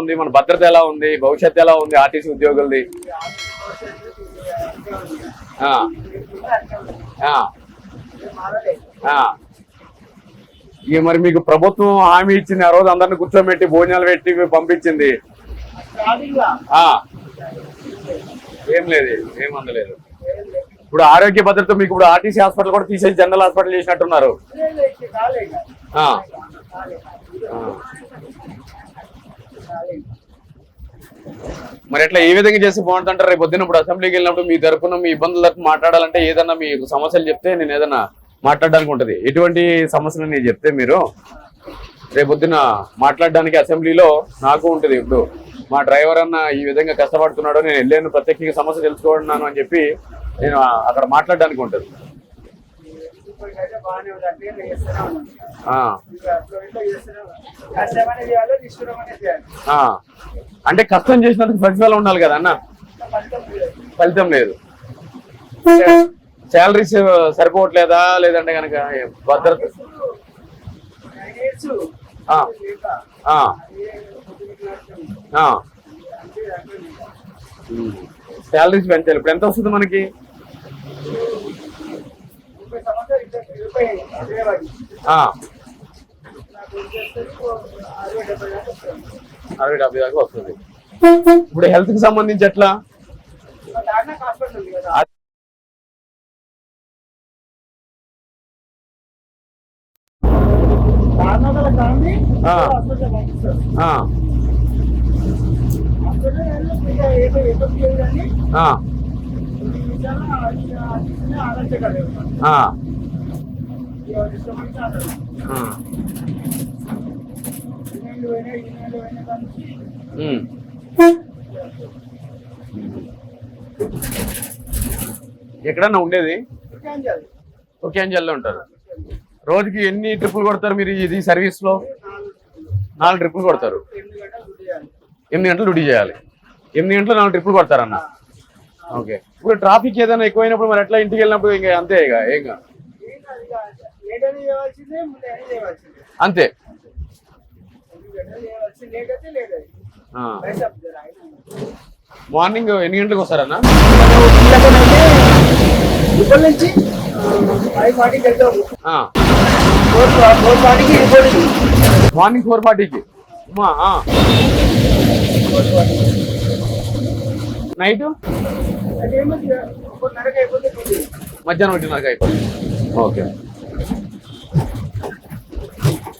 ఉంది మన భద్రత ఎలా ఉంది భవిష్యత్తు ఎలా ఉంది ఆర్టీసీ ఉద్యోగులది. ఇక మరి మీకు ప్రభుత్వం హామీ ఇచ్చింది ఆ రోజు అందరిని కూర్చోబెట్టి భోజనాలు పెట్టి పంపించింది. ఆ. ఏం లేదు ఏం అందలేదు. ఇప్పుడు ఆరోగ్య భద్రత మీకు ఇప్పుడు ఆర్టీసీ హాస్పిటల్ కూడా తీసేసి జనరల్ హాస్పిటల్ చేసినట్టున్నారు. మరి ఎట్లా ఏ విధంగా చేసి బాగుంటుంటారు రేపు పొద్దున ఇప్పుడు అసెంబ్లీకి వెళ్ళినప్పుడు మీ తరఫున మీ ఇబ్బందుల మాట్లాడాలంటే ఏదన్నా మీ సమస్యలు చెప్తే నేను ఏదన్నా మాట్లాడడానికి ఉంటుంది. ఎటువంటి సమస్యలు నేను చెప్తే మీరు రేపు పొద్దున మాట్లాడడానికి అసెంబ్లీలో నాకు ఉంటుంది. ఇప్పుడు మా డ్రైవర్ అన్న ఈ విధంగా కష్టపడుతున్నాడు నేను వెళ్ళాను ప్రత్యేకంగా సమస్య తెలుసుకున్నాను అని చెప్పి నేను అక్కడ మాట్లాడడానికి ఉంటుంది. అంటే కష్టం చేసినందుకు ప్రతిఫలం ఉండాలి కదా అన్న? ఫలితం లేదు. శాలరీస్ సరిపోవట్లేదా? లేదంటే కనుక భద్రత. ఆ, ఆ, ఆ. శాలరీస్ పెంచాలి. ఇప్పుడు ఎంత వస్తుంది మనకి ఆ, అరవై డెబ్బై దాకా వస్తుంది. ఇప్పుడు హెల్త్కి సంబంధించి ఎట్లా? ఆ. ఎక్కడన్నా ఉండేది? ఒకేంజల్లో ఉంటారు. రోజుకి ఎన్ని ట్రిప్పులు కొడతారు మీరు ఇది సర్వీస్లో నాలుగు ట్రిప్పులు కొడతారు. ఎనిమిది గంటలు డ్యూటీ చేయాలి. ఎనిమిది గంటలు నాలుగు ట్రిప్పులు కొడతారన్న. ఓకే. ఇప్పుడు ట్రాఫిక్ ఏదైనా ఎక్కువైనప్పుడు మరి ఎట్లా ఇంటికి వెళ్ళినప్పుడు ఇంకా అంతే ఇక ఏం కాదు. అంతే. మార్నింగ్ ఎన్ని గంటలకు వస్తారన్న? ఇప్పటి నుంచి ఫైవ్ ఫార్టీకి వెళ్తాము. ఫోర్ ఫోర్ ఫార్టీకి మార్నింగ్ ఫోర్ ఫార్టీకి నైట్. మధ్యాహ్నం ఒకటిన్నరకు అయిపోయింది ఓకే ఇంటికి లంచ్ చేస్తారా టిఫిన్ చేస్తే కదా ఇప్పుడు ఆ, ఆ, ఆ, టిఫిన్ ఇప్పుడు చేసేసరికి వంట అవుతుంది. ఆ, ఇప్పుడు అయిపోయిందా? పెట్టామా? ఆ,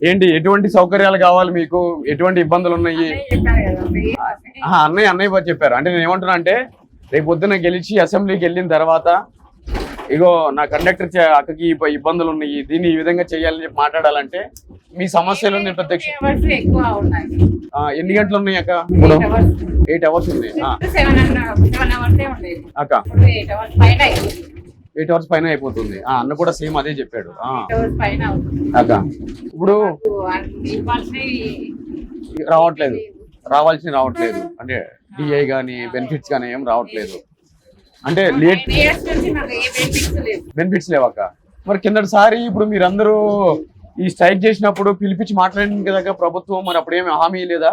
ఏంటి ఎటువంటి సౌకర్యాలు కావాలి మీకు? ఎటువంటి ఇబ్బందులు ఉన్నాయి? అన్నయ్య అన్నయ్య చెప్పారు. అంటే నేను ఏమంటున్నా అంటే రేపు పొద్దున గెలిచి అసెంబ్లీకి వెళ్ళిన తర్వాత ఇగో నా కండక్టర్ అక్కకి ఇబ్బందులు ఉన్నాయి. దీన్ని ఈ విధంగా చేయాలని చెప్పి మాట్లాడాలంటే మీ సమస్యలు ప్రత్యక్ష ఉన్నాయి? ఆ, ఎన్ని గంటలు ఉన్నాయి అక్క? ఇప్పుడు ఎయిట్ అవర్స్ ఉన్నాయి. అక్క. ఎయిట్ అవర్స్ పైన అయిపోతుంది. అన్న కూడా సేమ్ అదే చెప్పాడు. అక్క ఇప్పుడు రావట్లేదు. రావాల్సింది రావట్లేదు. అంటే డిఐ కానీ బెనిఫిట్స్ కానీ ఏం రావట్లేదు. అంటే లేట్ బెనిఫిట్స్ లేవు. బెనిఫిట్స్ లేవక్క. మరి కిందటిసారి ఇప్పుడు మీరందరూ ఈ స్ట్రైక్ చేసినప్పుడు పిలిపించి మాట్లాడింది కదా ప్రభుత్వం మరి అప్పుడు ఏమి హామీ లేదా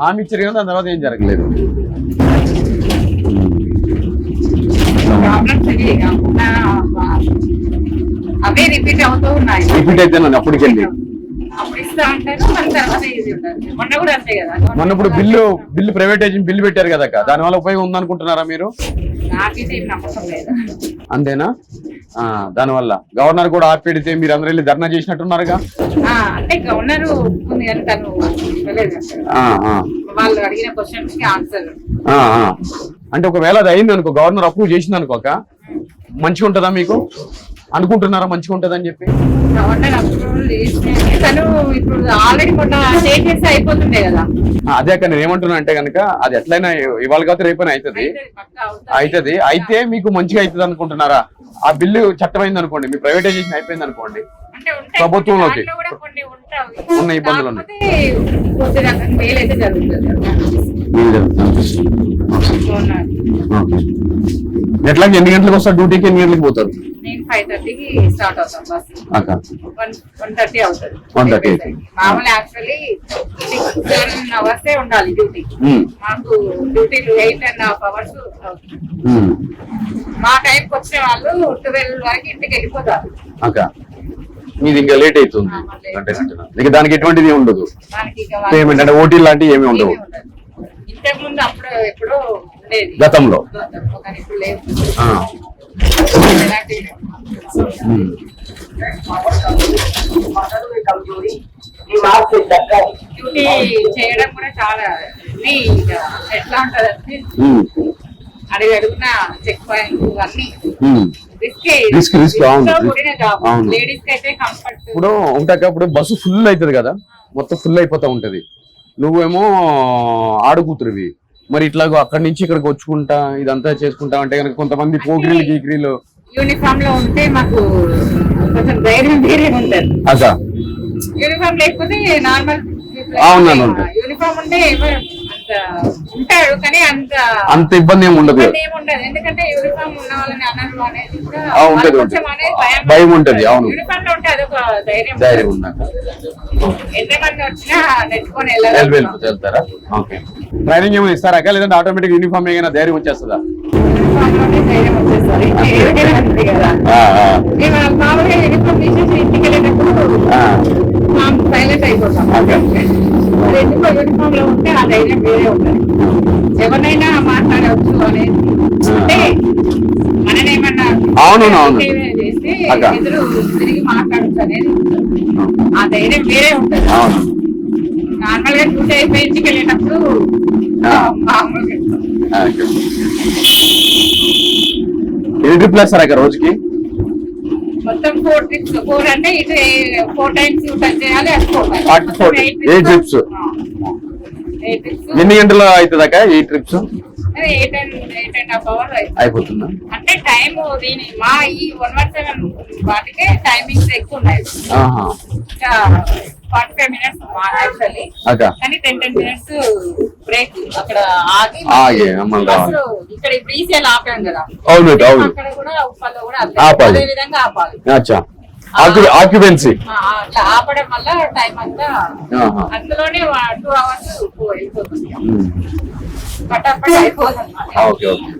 హామీ ఇచ్చారు కదా దాని తర్వాత ఏం జరగలేదు. అవే రిపీట్ అవుతూ ఉన్నాయి. రిపీట్ అప్పటికెళ్ళి అప్పుడు ఇస్తా అంటారు మన తర్వాత మొన్న కూడా అంతే కదా. మొన్న ఇప్పుడు బిల్లు బిల్లు ప్రైవేటైజేషన్ బిల్లు పెట్టారు కదా అక్క. దానివల్ల ఉపయోగం ఉందనుకుంటున్నారా మీరు? నాకైతే ఏం నమ్మకం లేదు. అంతేనా? దానివల్ల గవర్నర్ కూడా ఆపెడితే మీరు అందరూ వెళ్ళి ధర్నా చేసినట్టున్నారుగా? ఆ, అంటే గవర్నర్ ఉంది కానీ తను ఇవ్వలేదు అసలు. ఆ, ఆ, వాళ్ళు అడిగిన క్వశ్చన్స్కి ఆన్సర్ ఆ, ఆ. అంటే ఒకవేళ అది అయింది అనుకో గవర్నర్ అప్రూవ్ చేసింది అనుకోక మంచిగా ఉంటుందా మీకు? అనుకుంటున్నారా మంచిగా ఉంటదని చెప్పి? గవర్నర్ అప్రూవల్ చేసినాయి తను ఇప్పుడు ఆల్రెడీ మొన్న చేసేసి అయిపోతుండే కదా. ఆ, అదే అక్క నేను ఏమంటున్నా అంటే కనుక అది ఎట్లయినా ఇవాళ కాదు రేపైనా అవుతుంది. అవుతది. అయితే మీకు మంచిగా అవుతుంది అనుకుంటున్నారా? ఆ బిల్లు చట్టమైంది అనుకోండి మీ ప్రైవేటైజేషన్ అయిపోయింది అనుకోండి. ప్రభుత్వంలోకి. ఉన్న ఇబ్బందులు ఉన్నాయి. ఎట్లా? ఎన్ని గంటలకు వస్తారు? డ్యూటీకి ఎన్ని గంటలకు పోతారు? నేను ఫైవ్ థర్టీకి స్టార్ట్ అవుతాం బస్. అక్క వన్ వన్ థర్టీ అవుతుంది. 1:30. మామూలు యాక్చువల్లీ సిక్స్ సెవెన్ అవర్స్ ఉండాలి డ్యూటీ. మాకు డ్యూటీలు ఎయిట్ అండ్ హాఫ్ అవర్స్ మా టైంకి వచ్చిన వాళ్ళు ట్వెల్వ్ వరకు ఇంటికి వెళ్ళిపోతారు. మీది ఇంకా లేట్ అవుతుంది. అంటే దానికి ఎటువంటిది ఉండదు. పేమెంట్ అంటే ఓటీ లాంటివి ఏమి ఉండవు. అప్పుడు ఎప్పుడో ఉండేది. గతంలో. కానీ ఇప్పుడు లేదు. ఆ, ఎలాంటి ఉమ్, డ్యూటీ చేయడం కూడా చాలా ఇక ఎట్లా ఉంటది అంటే ఉమ్, అడిగి అడుగున చెక్ పాయింట్ అన్ని. ఉమ్. రిస్కే Risk, risk, అవును. కూడిన జాబ్ అవును. లేడీస్కి అయితే కంఫర్ట్ ఇప్పుడు ఉంటాక ఇప్పుడు బస్సు ఫుల్ అవుతుంది కదా మొత్తం ఫుల్ అయిపోతా ఉంటది. నువ్వేమో ఆడుకూతురువి. మరి ఇట్లాగో అక్కడి నుంచి ఇక్కడికి వచ్చుకుంటా ఇదంతా చేసుకుంటా అంటే కనుక కొంతమంది పోకిరీలు గీకిరీలు యూనిఫామ్లో ఉంటే మాకు కొంచెం ధైర్యం ధైర్యం ఉంటది. యూనిఫామ్ లేకపోతే నార్మల్ అవును. యూనిఫామ్ ఉంటే కానీ అంత అంత ఇబ్బంది ఏమి ఉండదు. ఎందుకంటే యూనిఫామ్ ఉన్న వాళ్ళని అనరు అనేది కూడా ఆ, ఉంటది, వాళ్ళకి ఉంటది. కొంచెం అనేది భయం భయం ఉంటది, అవును. యూనిఫామ్లో ఉంటే అదొక ధైర్యం ధైర్యం ఉందాక ఎంతమంది వచ్చినా నెట్టుకొని వెళ్ళి వెళ్ళాలి వెళ్ళిపోతే వెళ్తారా? ఓకే. ట్రైనింగ్ ఏమైనా ఇస్తారా లేదంటే ఆటోమేటిక్ యూనిఫామ్ ఏమైనా ధైర్యం వచ్చేస్తుందా? మామూలుగా యూనిఫామ్ తీసేసి ఇంటికి వెళ్ళేటప్పుడు. సైలెంట్ అయిపోతాం. ఎందుకో యూనిఫామ్లో ఉంటే ఆ ధైర్యం వేరే ఉంటుంది. ఎవరినైనా మాట్లాడవచ్చు అనేది అంటే మననేమన్నా చేస్తే. ఎదురు తిరిగి మాట్లాడచ్చు అనేది. ఆ ధైర్యం వేరే ఉంటుంది. నార్మల్గా డ్యూటీ అయిపోయి ఇంటికి వెళ్ళేటప్పుడు. ఎన్ని ట్రిప్లు వేస్తారు అక్క రోజుకి? మొత్తం ఫోర్ ట్రిప్స్. ఫోర్ అంటే ఇటు ఫోర్ టైమ్స్ టచ్ చేయాలి ఫోర్. ట్రిప్స్ ఎన్ని గంటలు అవుతుంది అక్క ఈ ట్రిప్స్ అయిపోతుందా? అంటే టైం దీని మా ఈ వన్ వన్ సెవెన్ వాటికే టైమింగ్స్ ఎక్కువ ఉన్నాయి. ఫార్టీ ఫైవ్ మినిట్స్ యాక్చువల్లీ కానీ టెన్ టెన్ మినిట్స్ బ్రేక్ అక్కడ ఆగి ఆగి, ఇక్కడ ఇప్పుడు ఈసీఎల్ ఆపాం కదా. అవును అవును. అక్కడ కూడా ఉప్పల్లో కూడా. అదే విధంగా ఆపాలి. అచ్చా. ఆక్యుపెన్సీ. ఆపడం వల్ల టైం అంతా. అందులోనే టూ అవర్స్ అయిపోతుంది ఓకే ఓకే.